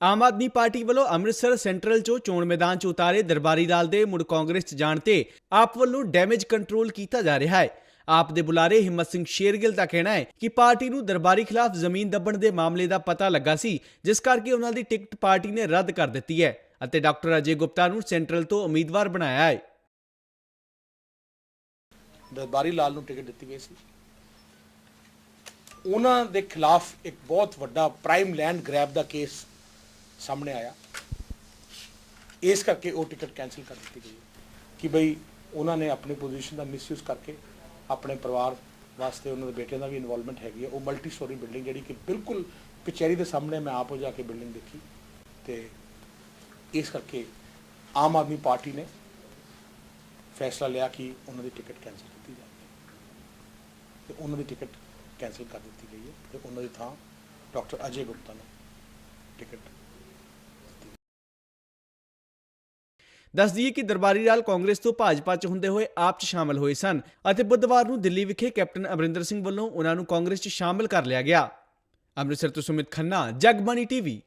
Aam Aadmi party ਵੱਲੋਂ Amritsar central 'ਚੋਂ ਚੋਣ ਮੈਦਾਨ 'ਚ ਉਤਾਰੇ ਦਰਬਾਰੀ ਲਾਲ ਦੇ ਮੁੜ ਕਾਂਗਰਸ 'ਚ ਜਾਣ ਤੇ ਆਪ ਵੱਲੋਂ ਡੈਮੇਜ ਕੰਟਰੋਲ ਕੀਤਾ ਜਾ ਰਿਹਾ ਹੈ। ਆਪ ਦੇ ਬੁਲਾਰੇ ਹਿੰਮਤ ਸਿੰਘ ਸ਼ੇਰਗਿੱਲ ਦਾ ਕਹਿਣਾ ਹੈ ਕਿ ਪਾਰਟੀ ਨੂੰ ਦਰਬਾਰੀ ਖਿਲਾਫ ਜ਼ਮੀਨ ਦੱਬਣ ਦੇ ਮਾਮਲੇ ਦਾ ਪਤਾ ਲੱਗਾ ਸੀ, ਜਿਸ ਕਰਕੇ ਉਹਨਾਂ ਦੀ ਟਿਕਟ ਪਾਰਟੀ ਨੇ ਰੱਦ ਕਰ ਦਿੱਤੀ ਹੈ ਅਤੇ ਡਾਕਟਰ ਅਜੇ ਗੁਪਤਾ ਨੂੰ ਸੈਂਟਰਲ ਤੋਂ ਉਮੀਦਵਾਰ ਬਣਾਇਆ ਹੈ। ਦਰਬਾਰੀ ਲਾਲ ਨੂੰ ਟਿਕਟ ਦਿੱਤੀ ਗਈ ਸੀ। ਉਹਨਾਂ ਦੇ ਖਿਲਾਫ ਇੱਕ ਬਹੁਤ ਵੱਡਾ ਪ੍ਰਾਈਮ ਲੈਂਡ ਗ੍ਰੈਬ ਦਾ ਕੇਸ ਸਾਹਮਣੇ ਆਇਆ। ਇਸ ਕਰਕੇ ਉਹ ਟਿਕਟ ਕੈਨਸਲ ਕਰ ਦਿੱਤੀ ਗਈ ਕਿ ਬਈ ਉਹਨਾਂ ਨੇ ਆਪਣੀ ਪੋਜੀਸ਼ਨ ਦਾ ਮਿਸਯੂਜ਼ ਕਰਕੇ ਆਪਣੇ ਪਰਿਵਾਰ ਵਾਸਤੇ ਉਹਨਾਂ ਦੇ ਬੇਟੇ ਦਾ ਵੀ ਇਨਵੋਲਵਮੈਂਟ ਹੈਗੀ ਹੈ। ਉਹ ਮਲਟੀ ਸਟੋਰੀ ਬਿਲਡਿੰਗ ਜਿਹੜੀ ਕਿ ਬਿਲਕੁਲ ਕਚਹਿਰੀ ਦੇ ਸਾਹਮਣੇ ਮੈਂ ਆਪ ਹੋ ਜਾ ਕੇ ਬਿਲਡਿੰਗ ਦੇਖੀ ਤੇ ਇਸ ਕਰਕੇ ਆਮ ਆਦਮੀ ਪਾਰਟੀ ਨੇ ਫੈਸਲਾ ਲਿਆ ਕਿ ਉਹਨਾਂ ਦੀ ਟਿਕਟ ਕੈਂਸਲ ਕੀਤੀ ਜਾਵੇ। ਤੇ ਉਹਨਾਂ ਦੀ ਟਿਕਟ ਕੈਂਸਲ ਕਰ ਦਿੱਤੀ ਗਈ ਹੈ ਤੇ ਉਹਨਾਂ ਦੀ ਥਾਂ ਡਾਕਟਰ ਅਜੇ ਗੁਪਤਾ ਨੂੰ ਟਿਕਟ ਦੱਸ ਦਈਏ ਕਿ ਦਰਬਾਰੀ ਲਾਲ ਕਾਂਗਰਸ ਤੋਂ ਭਾਜਪਾ 'ਚ ਹੁੰਦੇ ਹੋਏ ਆਪ 'ਚ ਸ਼ਾਮਲ ਹੋਏ ਸਨ ਅਤੇ ਬੁੱਧਵਾਰ ਨੂੰ ਦਿੱਲੀ ਵਿਖੇ ਕੈਪਟਨ ਅਮਰਿੰਦਰ ਸਿੰਘ ਵੱਲੋਂ ਉਹਨਾਂ ਨੂੰ ਕਾਂਗਰਸ 'ਚ ਸ਼ਾਮਲ ਕਰ ਲਿਆ ਗਿਆ। ਅੰਮ੍ਰਿਤਸਰ ਤੋਂ ਸੁਮਿਤ ਖੰਨਾ, ਜਗਬਾਣੀ ਟੀਵੀ